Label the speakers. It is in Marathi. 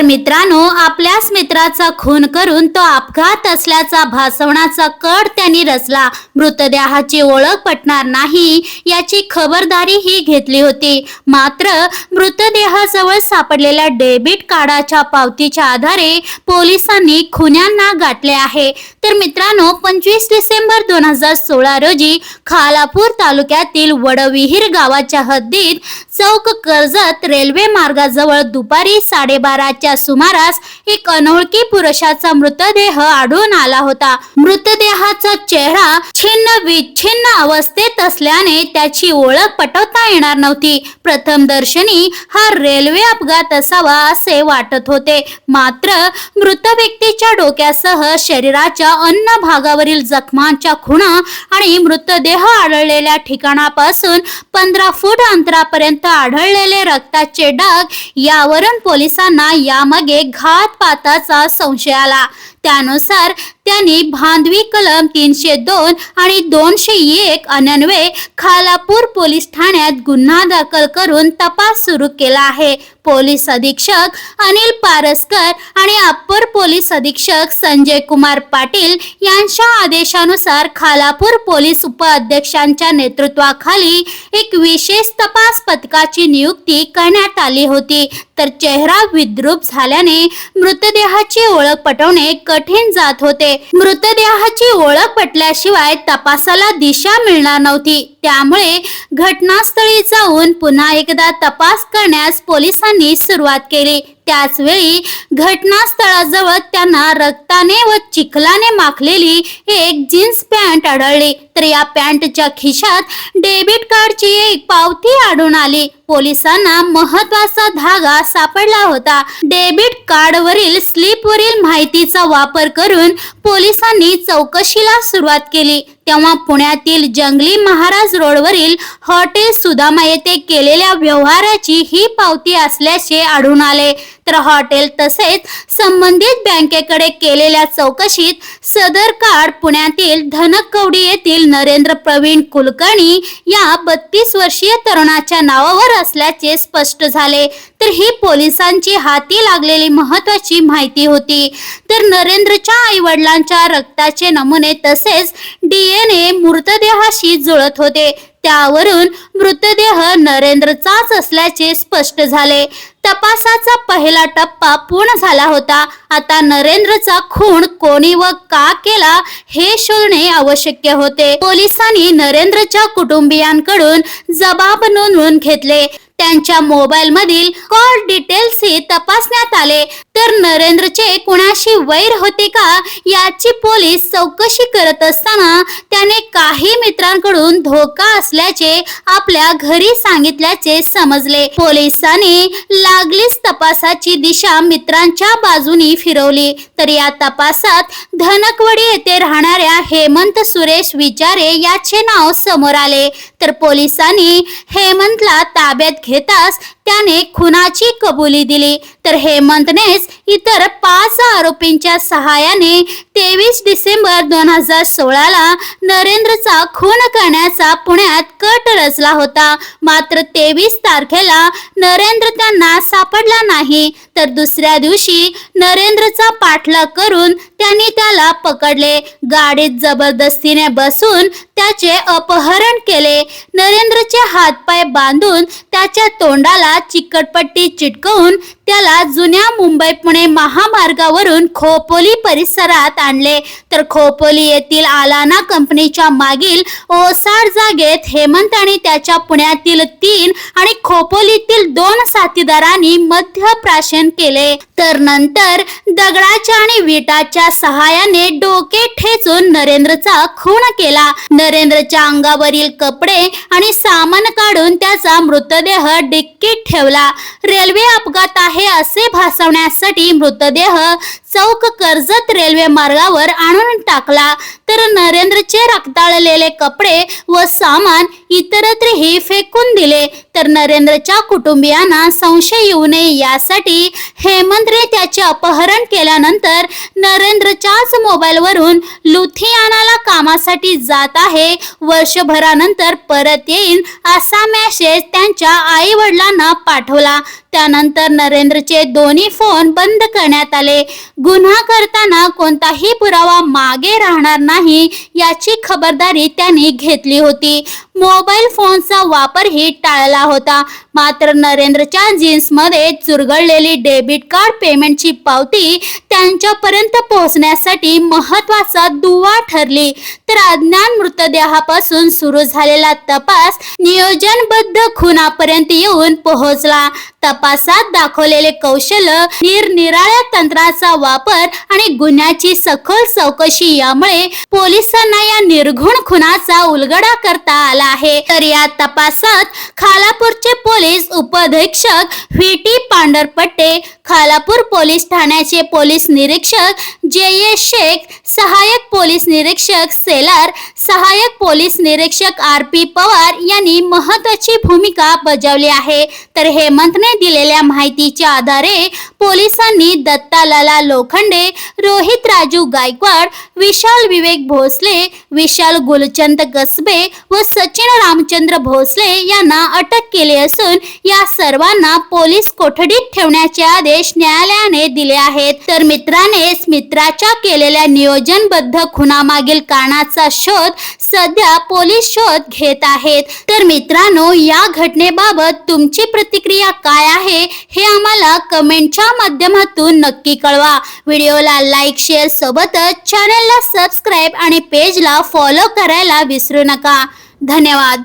Speaker 1: तर मित्रांनो आपल्याच मित्राचा खून करून तो अपघात असल्याचा भासवण्याचा कड त्यांनी रचला. मृतदेहाची ओळख पटणार नाही याची खबरदारी ही घेतली होती. मात्र मृतदेहाजवळ सापडलेल्या डेबिट कार्डाच्या पावतीच्या आधारे पोलिसांनी खुन्यांना गाठले आहे. तर मित्रांनो पंचवीस डिसेंबर दोन हजार सोळा रोजी खालापूर तालुक्यातील वडविहीर गावाच्या हद्दीत चौक कर्जत रेल्वे मार्गाजवळ दुपारी साडेबाराच्या सुमारास एक अनोळखी पुरुषाचा मृतदेह आढळून आला होता. मृतदेहाचा चेहरा छिन्न विच्छिन्न अवस्थेत असल्याने त्याची ओळख पटवता येणार नव्हती. प्रथम दर्शनी हा रेल्वे अपघात असावा असे वाटत होते. मात्र मृत व्यक्तीच्या डोक्यासह शरीराच्या अन्न भागावरील जखमांच्या खुणा आणि मृतदेह आढळलेल्या ठिकाणापासून पंधरा फूट अंतरापर्यंत आढळलेले रक्ताचे डाग यावरून पोलिसांना यामागे घातपाताचा संशय आला. त्यानुसार त्यांनी भांदवी कलम तीनशे दोन आणि दोनशे एक अन्वये खालापूर पोलीस ठाण्यात गुन्हा दाखल करून तपास सुरू केला आहे. पोलीस अधीक्षक अनिल पारसकर आणि अप्पर पोलीस अधीक्षक संजय कुमार पाटील यांच्या आदेशानुसार खालापूर पोलीस उपअध्यक्षांच्या नेतृत्वाखाली एक विशेष तपास पथकाची नियुक्ती करण्यात आली होती. तर चेहरा विद्रूप झाल्याने मृतदेहाची ओळख पटवणे कठीण जात होते. मृतदेहाची ओळख पटल्याशिवाय तपासाला दिशा मिळणार नव्हती. त्यामुळे घटनास्थळी जाऊन पुन्हा एकदा तपास करण्यास पोलिसांनी सुरुवात केली. त्याच वेळी घटनास्थळाजवळ त्यांना रक्ताने व चिखलाने माखलेली एक जीन्स पॅन्ट आढळली. तर या पॅन्टच्या खिशात डेबिट कार्डची एक पावती आढळून आली. पोलिसांना महत्त्वाचा धागा सापडला होता. डेबिट कार्डवरील स्लिपवरील माहितीचा वापर करून पोलिसांनी चौकशीला सुरुवात केली. तेव्हा पुण्यातील जंगली महाराज रोडवरील हॉटेल सुदामा येथे केलेल्या व्यवहाराची ही पावती असल्याचे आढळून आले. मित्र हॉटेल तसेच संबंधित बँकेकडे केलेल्या चौकशीत सदर कार्ड पुण्यातील धनकवडी येथील नरेंद्र प्रवीण कुलकर्णी या बत्तीस वर्षीय तरुणाच्या नावावर असल्याचे स्पष्ट झाले. तर ही पोलिसांची हाती लागलेली महत्वाची माहिती होती. तर नरेंद्रच्या आई वडिलांच्या रक्ताचे नमुने तसेच डीएनए मृतदेहाशी जुळत होते. त्यावरून मृतदेह नरेंद्रचाच असल्याचे स्पष्ट झाले. तपासाचा पहिला टप्पा पूर्ण झाला होता. आता नरेंद्रचा खून कोणी व का केला हे शोधणे आवश्यक होते. पोलिसांनी नरेंद्रच्या कुटुंबियांकडून जबाब नोंदवून घेतले. त्यांच्या मोबाईल मधील कॉल डिटेल्स ही तपासण्यात आले. तर नरेंद्रचे कुणाशी वैर होते का याची पोलीस चौकशी करत असताना त्याने काही मित्रांकडून धोका असल्याचे आपल्या घरी सांगितल्याचे समजले. पोलिसांनी लागलीच तपासाची दिशा मित्रांच्या बाजूनी फिरवली. तर या तपासात धनकवडी येथे राहणाऱ्या हेमंत सुरेश विचारे याचे नाव समोर आले. तर पोलिसांनी हेमंतला ताब्यात घेताच त्याने खुनाची कबुली दिली. तर हेमंतनेच इतर पाच आरोपींच्या सहाय्याने तेवीस डिसेंबर दोन हजार सोळाला नरेंद्रचा खून करण्याचा पुण्यात कट रचला होता. मात्र तेवीस तारखेला नरेंद्र त्यांना सापडला नाही. तर दुसऱ्या दिवशी नरेंद्रचा पाठलाग करून त्यांनी त्याला पकडले. गाडीत जबरदस्तीने बसून त्याचे अपहरण केले. नरेंद्रचे हातपाय बांधून त्याच्या तोंडाला चिकटपट्टी चिटकवून त्याला जुन्या मुंबई पुणे महामार्गावरून खोपोली परिसरात आणले. तर खोपोली येथील आलाना कंपनीच्या मागील ओसाड जागेत हेमंत आणि त्याच्या पुण्यातील तीन आणि खोपोलीतील दोन साथीदारांनी मध्य प्राशन केले. तर नंतर दगडाच्या आणि विटाच्या सहाय्याने डोके ठेचून नरेंद्रचा खून केला. नरेंद्रच्या अंगावरील कपडे आणि सामान काढून त्याचा मृतदेह डिक्कीत ठेवला. रेल्वे अपघात आहे असे भासवण्यासाठी मृतदेह चौक कर्जत रेल्वे मार्गावर आणून टाकला. तर नरेंद्रचे रक्ताळलेले कपडे व सामान इतरत्रही फेकून दिले. तर जितेंद्रच्या कुटुंबियांना संशय येऊ नये यासाठी हेमंतने त्याचे अपहरण केल्यानंतर नरेंद्रच्याच मोबाईलवरून लुथियानाला कामासाठी जात आहे. वर्षभरानंतर परत येईन असा मेसेज त्यांच्या आई वडिलांना पाठवला. त्यानंतर नरेंद्रचे दोन्ही फोन बंद करण्यात आले. गुन्हा करताना कोणताही पुरावा मागे राहणार नाही याची खबरदारी त्यांनी घेतली होती. मोबाईल फोनचा वापरही टाळला होता. मात्र नरेंद्रच्या जीन्समध्ये चुरगळलेली डेबिट कार्ड पेमेंटची पावती त्यांच्यापर्यंत पोहोचण्यासाठी महत्त्वाचा दुवा ठरली. तर अज्ञान मृतदेहापासून सुरू झालेला तपास नियोजनबद्ध खुनापर्यंत येऊन पोहोचला. तपासात दाखवलेले कौशल्य निरनिराळ्या तंत्राचा वापर आणि गुन्ह्याची सखोल चौकशी यामुळे पोलिसांना या निर्घुण खुनाचा उलगडा करता आला आहे. तर या तपासात खालापूरचे पोलीस उपअधीक्षक V T Pandharpatte Khalapur police ठाण्याचे पोलीस निरीक्षक जे ए शेख सहाय्यक पोलीस निरीक्षक सेलार सहाय्यक पोलीस निरीक्षक आर पी पवार यांनी महत्वाची भूमिका बजावली आहे. तर हेमंतने दिलेल्या माहितीच्या आधारे पोलिसांनी दत्तालाला लोखंडे रोहित राजू गायकवाड विशाल विवेक भोसले विशाल गुलचंद कसबे व सचिन रामचंद्र भोसले यांना अटक केली असून या सर्वांना पोलीस कोठडीत ठेवण्याचे आदेश आदेश न्यायालयाने दिले आहेत. तर मित्राने मित्राच्या केलेल्या नियोजनबद्ध खुनामागील कारणाचा शोध सध्या पोलीस शोध घेत आहेत. तर मित्रांनो या घटनेबाबत तुमची प्रतिक्रिया काय आहे हे आम्हाला कमेंटच्या माध्यमातून नक्की कळवा. व्हिडिओला लाईक शेअर सोबतच चॅनलला सबस्क्राईब आणि पेजला फॉलो करायला विसरू नका. धन्यवाद.